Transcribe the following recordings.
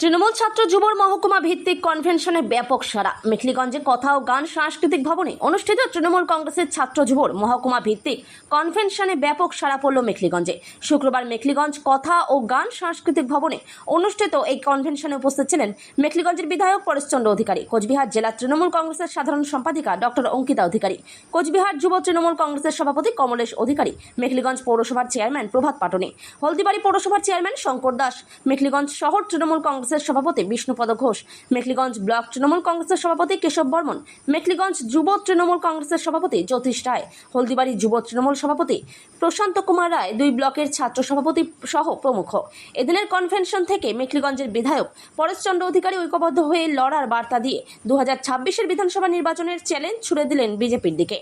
তৃণমূল ছাত্র যুবর মহকুমা ভিত্তিক কনভেনশনে ব্যাপক সারা মেখলিগঞ্জে কথা ও গান সাংস্কৃতিক ভবনে অনুষ্ঠিত তৃণমূল কংগ্রেসের ছাত্র যুবর মহকুমা ভিত্তিক কনভেনশনে ব্যাপক সারা পড়ল মেখলিগঞ্জে শুক্রবার মেখলিগঞ্জ কথা ও গান সাংস্কৃতিক ভবনে অনুষ্ঠিত এই কনভেনশনে উপস্থিত ছিলেন মেখলিগঞ্জের বিধায়ক পরেশচন্দ্র অধিকারী, কোচবিহার জেলা তৃণমূল কংগ্রেসের সাধারণ সম্পাদিকা ডক্টর অঙ্কিতা অধিকারী, কোচবিহার যুব তৃণমূল কংগ্রেসের সভাপতি কমলেশ অধিকারী মেখলিগঞ্জ পৌরসভার চেয়ারম্যান প্রভাত পাটনি, হলদিবাড়ি পৌরসভার চেয়ারম্যান শঙ্কর দাস মেখলিগঞ্জ শহর তৃণমূল কংগ্রেসের সভাপতি বিষ্ণুপদ ঘোষ, মেখলিগঞ্জ ব্লক তৃণমূল কংগ্রেসের সভাপতি কেশব বর্মন, মেখলিগঞ্জ যুব তৃণমূল কংগ্রেসের সভাপতি জ্যোতিষ রায়, হলদিবাড়ি যুব তৃণমূল সভাপতি প্রশান্ত কুমার রায়, দুই ব্লকের ছাত্র সভাপতি সহ প্রমুখ। এদিনের কনভেনশন থেকে মেখলিগঞ্জের বিধায়ক পরেশচন্দ্র অধিকারী ঐক্যবদ্ধ হয়ে লড়ার বার্তা দিয়ে দু হাজার ছাব্বিশের বিধানসভা নির্বাচনের চ্যালেঞ্জ ছুড়ে দিলেন বিজেপির দিকে।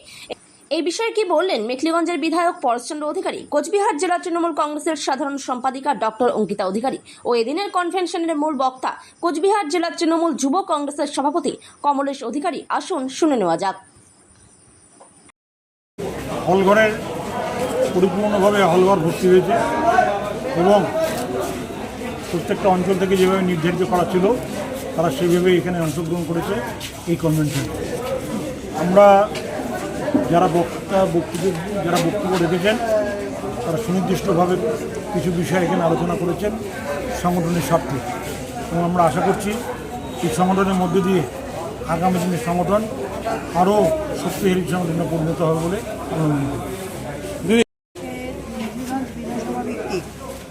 এই বিষয়ে কি বললেন মেখলিগঞ্জের বিধায়ক পরেশচন্দ্র অধিকারী? কোচবিহার জেলা তৃণমূল কংগ্রেসের সাধারণ সম্পাদিকা ডক্টর অঙ্কিতা অধিকারী ও এদিনের কনভেনশনের মূল বক্তা কোচবিহার জেলা তৃণমূল যুব কংগ্রেসের সভাপতি কমলেশ অধিকারী। আসুন, শুনে নেওয়া যাক। হলঘরের পরিপূর্ণভাবে হলঘর ভর্তি হয়েছে এবং প্রত্যেকটা অঞ্চল থেকে যেভাবে নির্ধারিত করা ছিল, তারা সেইভাবে এখানে অংশগ্রহণ করেছে এই কনভেনশনে আমরা যারা বক্তা বক্তব্য যারা বক্তব্য রেখেছেন তারা সুনির্দিষ্টভাবে কিছু বিষয় এখানে আলোচনা করেছেন সংগঠনের স্বার্থে। এবং আমরা আশা করছি এই সংগঠনের মধ্যে দিয়ে আগামী দিনের সংগঠন আরও শক্তিশালী সংগঠনে পরিণত হবে বলে আমরা মনে করি।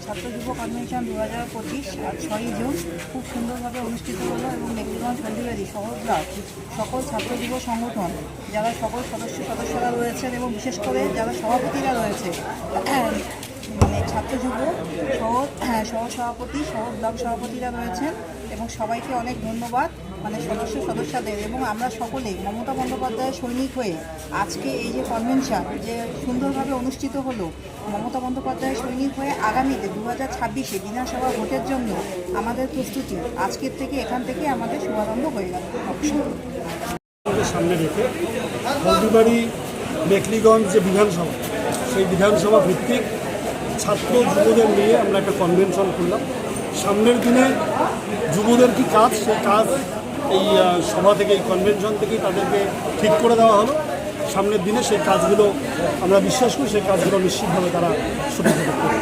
ছাত্র যুব কনভেনশন দু হাজার পঁচিশ আজ ছয়ই জুন খুব সুন্দরভাবে অনুষ্ঠিত হলো এবং মেঘলিগঞ্জ হলদিবাড়ি সহজরা সকল ছাত্র যুব সংগঠন, যারা সকল সদস্য সদস্যরা রয়েছেন এবং বিশেষ করে যারা সভাপতিরা রয়েছে মানে ছাত্র যুব সহ সহ সভাপতি সহ ব্লক সভাপতিরা রয়েছেন এবং সবাইকে অনেক ধন্যবাদ মানে সদস্য সদস্যদের এবং আমরা সকলে, মমতা বন্দ্যোপাধ্যায়ের সৈনিক হয়ে আজকে এই যে কনভেনশন যে সুন্দরভাবে অনুষ্ঠিত হলো, মমতা বন্দ্যোপাধ্যায়ের সৈনিক হয়ে আগামীতে দু হাজার ছাব্বিশে বিধানসভা ভোটের জন্য আমাদের প্রস্তুতি আজকের থেকে এখান থেকে আমাদের শুভারম্ভ হয়ে গেল। সামনে রেখে হলদিবাড়ি মেখলিগঞ্জ যে বিধানসভা, সেই বিধানসভা ভিত্তিক ছাত্র যুবদের নিয়ে আমরা একটা কনভেনশন করলাম সামনের দিনে যুবদের কি কাজ? সেই কাজ এই সভা থেকে, এই কনভেনশন থেকেই তাদেরকে ঠিক করে দেওয়া হলো। সামনের দিনে সেই কাজগুলো আমরা বিশ্বাস করি, সেই কাজগুলো নিশ্চিতভাবে তারা সুবিধা করবে।